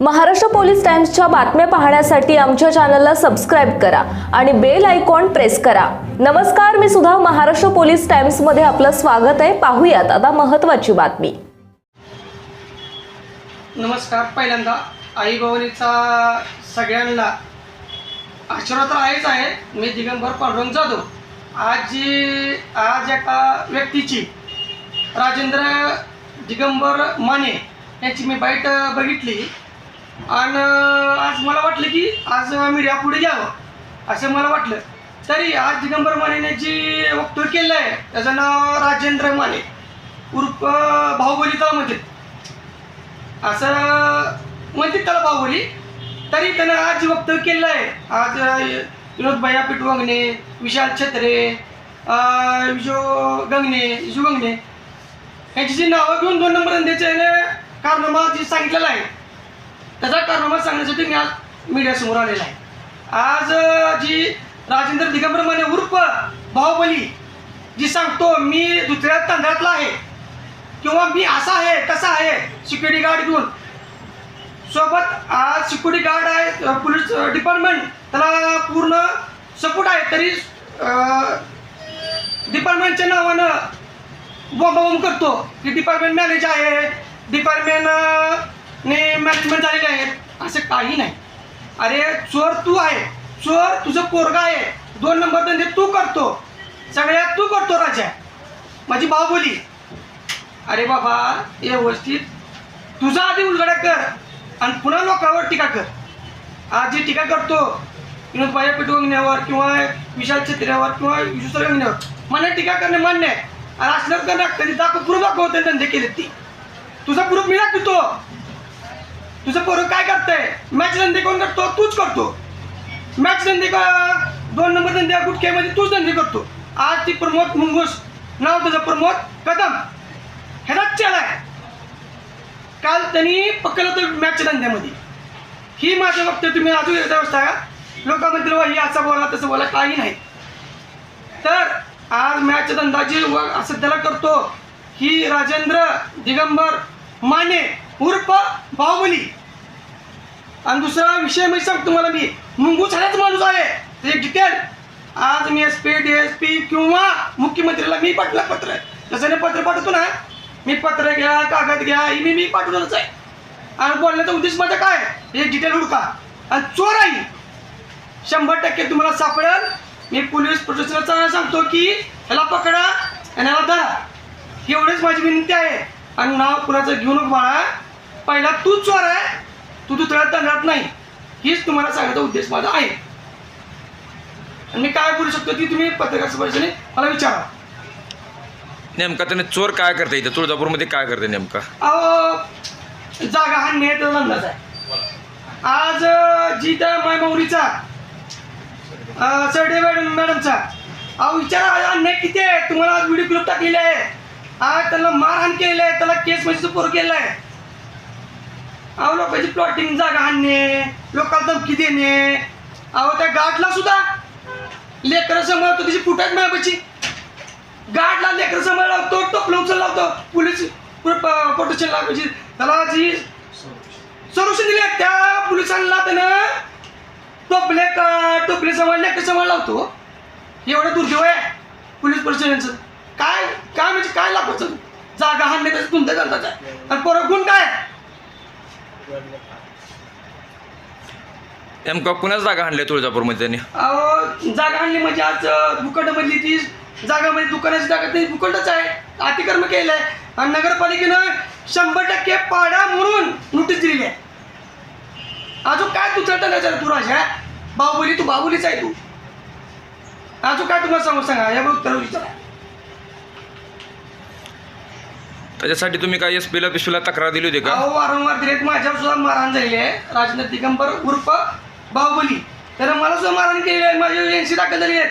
Maharashtra police टाइम्सच्या बातम्या पाहण्यासाठी आमच्या चॅनलला सबस्क्राईब करा आणि बेल आयकॉन प्रेस करा. नमस्कार मी सुद्धा महाराष्ट्र पोलीस टाइम्समध्ये आपलं स्वागत आहे. पाहूयात आता महत्वाची बातमी. नमस्कार पहिल्यांदा आई भवानीचा सगळ्यांना आशीर्वाद तर आहेच आहे. मी दिगंबर पांडुरंग जाधव. आज जी आज एका व्यक्तीची राजेंद्र दिगंबर माने यांची मी बाईट बघितली. आणि आज मला वाटलं की आज मीडिया पुढे घ्यावं असं मला वाटलं. तरी आज दिगंबर मानेने जी वक्तव्य केलं आहे त्याचं नाव राजेंद्र माने उर्फ बाहुबली तळमध्ये असं म्हणते त्याला बाहुबली. तरी त्यानं आज जे वक्तव्य केलं आहे आज विनोद भैया पिटवंगणे विशाल छत्रे विजो गंगणे विजू गंगणे यांची जी नावं घेऊन दोन नंबर द्यायचे कारनामा जे सांगितलेलं आहे त्याचा कारनामा सांगण्यासाठी मी आज मीडियासमोर आलेला आहे. आज जी राजेंद्र दिगंबर माने उर्फ बाहुबली जी सांगतो मी दुसऱ्या तांदळातला आहे किंवा मी असा आहे तसा आहे सिक्युरिटी गार्ड घेऊन. सोबत आज सिक्युरिटी गार्ड आहे पोलीस डिपार्टमेंट त्याला पूर्ण सपोर्ट आहे तरी डिपार्टमेंटच्या नावानं बॉम्ब करतो. की डिपार्टमेंट मॅनेज आहे डिपार्टमेंट ने मॅनेजमेंट झालेले आहेत असं काही नाही. अरे चोर तू आहे. चोर तुझं पोरगा आहे. दोन नंबर धंदे तू करतो. सगळ्यात तू करतो राजा. माझी बाहुबली अरे बाबा व्यवस्थित. तुझा आधी उलगडा कर आणि पुन्हा लोकांवर टीका कर. आज जी टीका करतो विनोद भाई पिटवंगण्यावर किंवा विशाल छत्र्यावर किंवा विश्वसरंगण्यावर मला टीका करणे मान्य आहे. आणि असल्यावर करणं कधी दाखव प्रूफ दाखवते धंदे केले ती. तुझा प्रूफ मी दाखवतो. तुझं पोरं काय करतंय? मॅच धंदे कोण करतो तूच करतो. मॅच धंदे का दोन नंबर धंदे गुटख्यामध्ये तूच धंदे करतो. आज ती प्रमोद मुंगूस नाव तुझं प्रमोद कदम. ह्यालाच चल आहे. काल त्यांनी पकडलं होतं मॅचच्या धंद्यामध्ये. ही माझं वक्तव्य तुम्ही अजून एकदा असता का लोकांमध्ये वा ही असं बोला तसं बोला काही नाही. तर आज मॅच धंदा जी व असं त्याला करतो ही राजेंद्र दिगंबर माने. उर्फ बाहुबली. आणि दुसरा विषय मी सांगतो तुम्हाला मी. मुंगू हाच माणूस आहे. ते डिटेल. आज मी S P D S P किंवा मुख्यमंत्रीला मी पाठवलं पत्र. जसं मी पत्र पाठवतो ना. मी पत्र घ्या कागद घ्या ही मी मी पाठवलंच आहे. आणि बोलण्याचा उद्देश माझा काय? हे डिटेल हुडका. आणि चोर आहे शंभर टक्के तुम्हाला सापडेल. मी पोलीस प्रशासनाचा सांगतो की ह्याला पकडा आणि ह्याला धरा. एवढीच माझी विनंती आहे. आणि नाव कुणाचं घेऊ नको बाळा. पहिला तूच चोर आहे. तू दुसऱ्या तंत्रात नाही. हीच तुम्हाला सांगायचा उद्देश माझा आहे. आणि मी काय बोलू शकतो ती तुम्ही पत्रकार परिषदेने मला विचारा. नेमका त्याने चोर काय करते इथं? तुळजापूरमध्ये काय करते नेमका? अहो जागा हा नेट अंदाज आहे. आज जी त्या मायमौरीचा सरडे मॅडम मॅडमचा अहो विचारा आज अन्याय किती आहे? तुम्हाला आज व्हिडिओ क्लिप टाकलेले आहे. आज त्याला मारहाण केलेलं आहे. त्याला केस मध्ये पोर केलेला आहे. अहो लोकांची प्लॉटिंग जागा आणणे लोकांना धमकी देणे. अहो त्या गाठला सुद्धा लेकरं सांभाळतो तिची फुटत मायापाची गाठला लेकर सांभाळ लावतो टोपलं उचल लावतो पोलीस प्रोटेक्शन लावायची. त्याला जी सोल्युशन दिले त्या पोलिसांना त्यानं टोपले का टोपले सांभाळ लेकर सांभाळ लावतो एवढं दुर्दैव आहे पोलीस प्रशासनाचं. काय काय म्हणजे काय लागतं जागा हाणले त्याचं तुमच्या करताच आणि परत गुण काय? नेमका कुणाच जागा आणल्या तुळजापूरमध्ये त्यांनी? अहो जागा आणली म्हणजे आज भूखंडमधली ती जागा म्हणजे दुकानाची जागा ती भूखंडच आहे. अतिक्रम केलं आहे आणि नगरपालिकेनं शंभर टक्के पाडा म्हणून नोटीस दिलेली आहे. अजून काय तू चढता नाही तू राजा? बाहुबली तू बाहुबलीच आहे तू. अजून काय तुम्हाला सांगू सांगा? या उत्तर विचारा. त्याच्यासाठी तुम्ही काय एस पीला पिशूला तक्रार दिली होती का? अहो वारंवार दिलेत माझ्यावर सुद्धा मारहाण झालेली आहे. राजेंद्र दिगंबर उर्फ बाहुबली. तर मला सुद्धा मारहाण केलेली आहे. माझी एनसी दाखल झाली आहेत.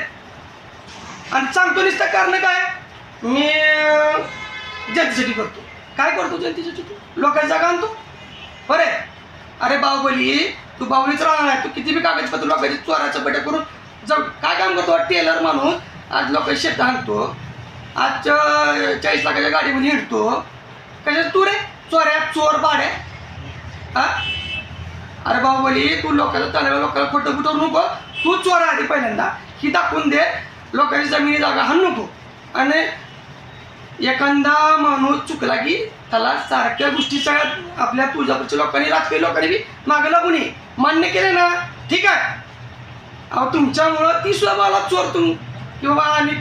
आणि सांगतो नुसतं कारण काय? मी अं, जनतेसाठी करतो. काय करतो जनतेसाठी? तू लोकांची जागा आणतो. बरे अरे बाहुबली तू बाहुलीच राहणार आहे तू किती बी कागदपत्र लोकांची चोराचं बड्या करून जाऊ. काय काम करतो? टेलर माणूस. आज लोक शेत आणतो. आजच्या चाळीस लाखाच्या गाडीमध्ये हिडतो. कशात तू रे? चोऱ्या चोर बाड्या हा? अरे बाहुबली तू लोकांना चाललेल्या लोकांना खोटं फुटवू नको. तू चोर आधी पहिल्यांदा. ही दाखवून दे. लोकांची जमिनी जागा हाण नको. आणि एखादा माणूस चुकला की त्याला सारख्या गोष्टीचा आपल्या तुळजापूरच्या लोकांनी राजकीय लोकांनी बी मागं लागू नये मान्य केलं ना? ठीक आहे? अहो तुमच्यामुळं ती सुद्धा मला चोर तुम की बाबा आणि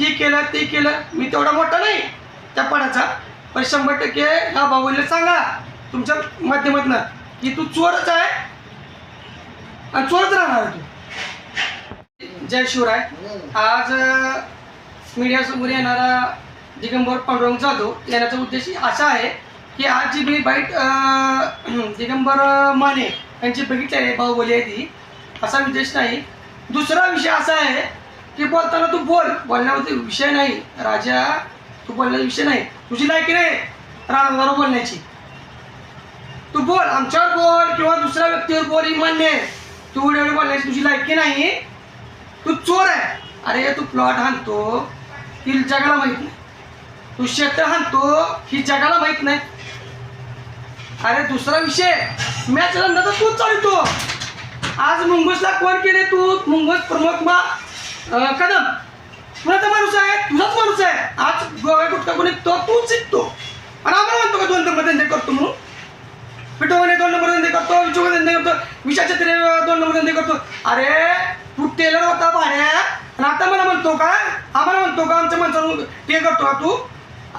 हे केलं ते केलं. मी तेवढा मोठा नाही. त्या पडाचा. पण शंभर टक्के ह्या भाऊला सांगा. तुमच्या माध्यमातनं. की तू चोरच आहे. आणि चोरच राहणार तू. जय शिवराय. आज मीडियासमोर येणारा दिगंबर पांडुरंग जाधव येण्याचा उद्देश असा आहे की आज जी मी बाईट दिगंबर माने यांची बघितली आहे बाहुबली आहे ती असा उद्देश नाही. दुसरा विषय असा आहे की बोलताना तू बोल. बोलण्यावरती विषय नाही. राजा तू बोलण्याचा विषय नाही. तुझी लायकी नाही. राणादार बोलण्याची. तू बोल. आमच्यावर बोल किंवा दुसऱ्या व्यक्तीवर बोल ही मान्य तू एवढी बोलण्याची तुझी लायकी नाही. तू चोर आहे. अरे तू प्लॉट हाणतो ती जगाला माहीत नाही. तू क्षेत्र हाणतो ही जगाला माहीत नाही. अरे दुसरा विषय. मॅच रंगा तर तूच चालतो. आज मुंबईला कोण केले तू? मुंबईत प्रमुख मा कदम. तुला तर माणूस आहे तुझाच माणूस आहे आज गोव्या कुठका कोणी तो तूच शिकतो. आणि आम्हाला म्हणतो का दोन नंबर धंदे करतो म्हणून? पिठोने दोन नंबर धंदे करतो विचोग धंदे करतो विषाच्या तरी दोन नंबर धंदे करतो. अरे तू टेलर होता भाड्या. आणि आता मला म्हणतो का आम्हाला म्हणतो का आमच्या माणसाला ते करतो का तू?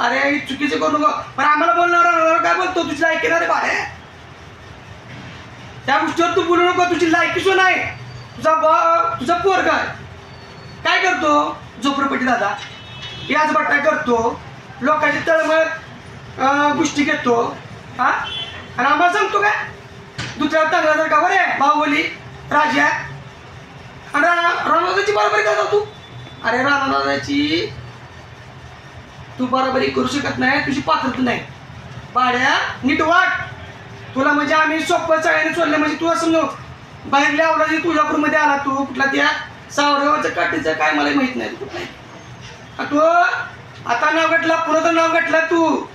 अरे चुकीचे करू नको. पण आम्हाला बोलणार काय बोलतो? तुझी लायकी ना रे भाड्या. त्या गोष्टीवर तू बोलू नको तुझी लायकीच नाही. तुझा बा तुझा पोर काय काय करतो झोपडपट्टी दादा. याच बट्टा करतो लोकांची तळमळ गोष्टी घेतो. हा? आणि आम्हाला सांगतो काय? दुसऱ्या चांगला का बरे बाहुबली राजा. आणि राणादाची बरोबरी करतो तू. अरे राणादाची तू बरोबरी करू शकत नाही तुझी पात्रता नाही. बाड्या नीट वाट. तुला म्हणजे आम्ही सोपं चाळीने सोडलं म्हणजे तू असं नो बाहेरल्या आवडाची तुळजापूरमध्ये आला तू कुठला त्या सावरगावचं काठीचं काय मला माहीत नाही. कुठला आहे. तू आता नाव गटला पुढं तर नाव घटला तू.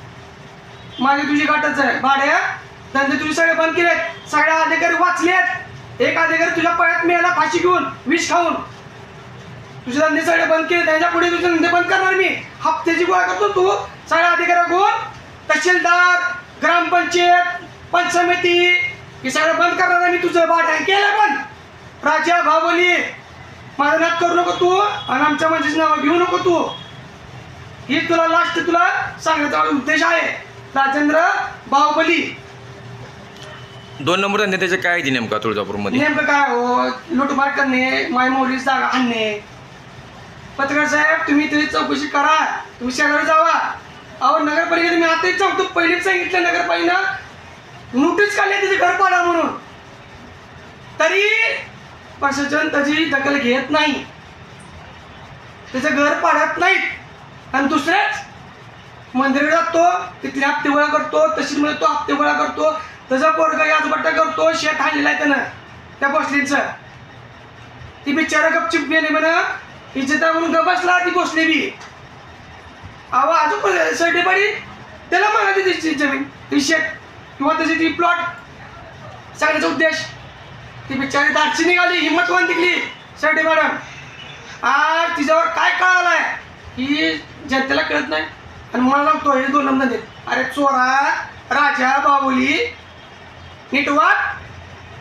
माझी तुझी गाठच आहे. भाड्या धंदे तुझे सगळे बंद केलेत. सगळ्या अधिकारी वाचलेत. एक अधिकारी तुझ्या पळ्यात मिळाला फाशी घेऊन विष खाऊन. तुझे धंदे सगळे बंद केले त्यांच्या पुढे तुझे धंदे बंद करणार मी. हप्त्याची गोळा करतो तू. सगळ्या अधिकारी कोण तहसीलदार ग्रामपंचायत पंचसमिती हे सगळं बंद करणार मी तुझं. भाड्या केलं पण. राजा भावली माझं नात करू नको तू आणि आमच्या माझीच नाव घेऊ नको तू. ही तुला लास्ट तुला सांगण्याचा उद्देश आहे. राजेंद्र बाहुबली. दोन नंबर धंदे त्याचे काय आहे नेमका तुळजापूरमध्ये? नेमकं काय हो? लुटमार करणे माय मौली जागा आणणे. पत्रकार साहेब तुम्ही तरी चौकशी करा. तुम्ही शेजारी जावा. अहो नगरपालिकेने मी आताच सांगतो. पहिलेच सांगितलं नगरपालिकेनं. नोटीस काढली तिचे घर पाडा म्हणून. तरी प्रशासन त्याची दखल घेत नाही. त्याचं घर पाडत नाहीत. आणि दुसरेच मंदिर जातो तिथले हप्ते गोळा करतो तहसीलमध्ये म्हणजे तो हप्ते गोळा करतो. त्याचा पोरगा याचबट्टा करतो शेत हाणलेला आहे त्यानं त्या भोसलेचं. ती बिचारा गपचिप गेली म्हणा इज्जत म्हणून गप बसला ती भोसली बी. अहो अजून सर्टिफाईड त्याला म्हणा ती जमीन ती शेत किंवा त्याची ती प्लॉट सांगण्याचा उद्देश. ती बिचारी दाटची निघाली हिंमतवान निघली शेवटी मॅडम. आज तिच्यावर काय कळालंय? की जनतेला कळत नाही. आणि मला लागतो हे दोन नंबर अरे चोरा राजा बाबुली नीट वाट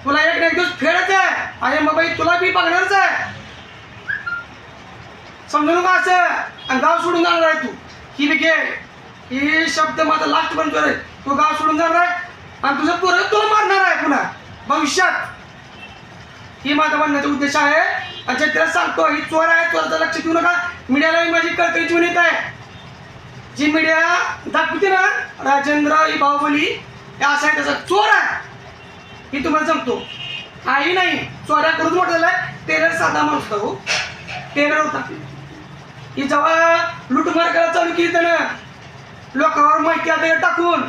तुला एक ना एक दिवस फेडच आहे. अरे मग बाई तुला बी बघणारच आहे. समजून का असं. आणि गाव सोडून जाणार आहे तू. ही बी घे. ही शब्द माझा लास्ट पण कर तू गाव सोडून जाणार आहे. आणि तुझं पोरं तुला मारणार आहे पुन्हा. भविष्यात. ही माझा म्हणण्याचा उद्देश आहे. आणि जनतेला सांगतो ही चोर आहे चोराचं लक्ष देऊ नका. मीडियाला ही माझी कळकळीची विनंती आहे. जी मीडिया दाखवते ना राजेंद्र ही बाहुबली असा असं आहे त्याचा चोर आहे. ही तुम्हाला सांगतो काही नाही. चोऱ्या करून म्हटलेला आहे. टेलर साधा माणूस हो टेलर होता. ही जेव्हा लुटमार करायला चालू केली त्यानं लोकांवर माहिती आता टाकून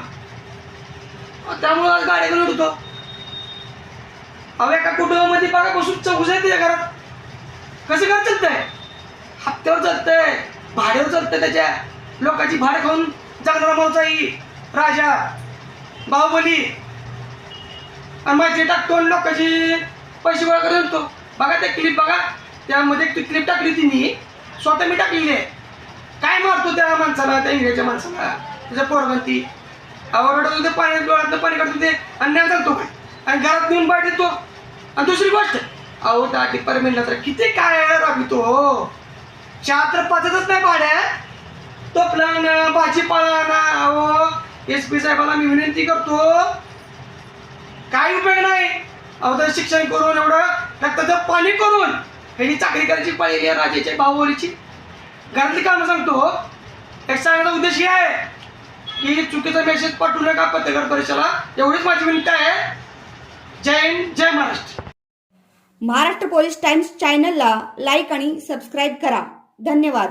त्यामुळं गाडी घेऊन होतो अहो एका कुटुंबामध्ये बघा बसून चौघ आहे त्याच्या घरात. कसं घर चालतंय? हप्त्यावर चालतंय भाड्यावर चालतंय त्याच्या. लोकांची भाड खाऊन जगणारा मावचाई राजा बाहुबली. आणि माझे टाकतो आणि लोकांची पैसे गोळा करत देतो बघा ते क्लिप बघा. त्यामध्ये ती क्लिप टाकली तिने. स्वतः मी टाकलेली आहे. काय मारतो त्या माणसाला त्या इंग्रजच्या माणसाला? त्याच्या पोरगंती. आवडतो ते पाणी डोळ्यातलं पाणी काढतो ते अन्याय चालतो काय? आणि घरात नेऊन बाहेर तो आणि दुसरी गोष्ट अहो त्या डिपार्टमेंटला तर किती काय राबितो चहा तर पाचतच नाही भाड्या. तो ना भाजीपाला ना अहो एस पी साहेबांना मी विनंती करतो. काय उपयोग नाही. अहो तर शिक्षण करून एवढं रक्ताचं पाणी करून ह्याची चाकरी करायची पाळी आहे राजाच्या भाऊवरीची घरातली कामं सांगतो. एक सांगण्याचा उद्देश हे आहे की चुकीचा मेसेज पाठवू नका पत्रकार परिषदेला. एवढीच माझी विनंती आहे. जय हिंद जय महाराष्ट्र. महाराष्ट्र पोलीस टाइम्स चॅनलला लाईक आणि सबस्क्राईब करा. धन्यवाद.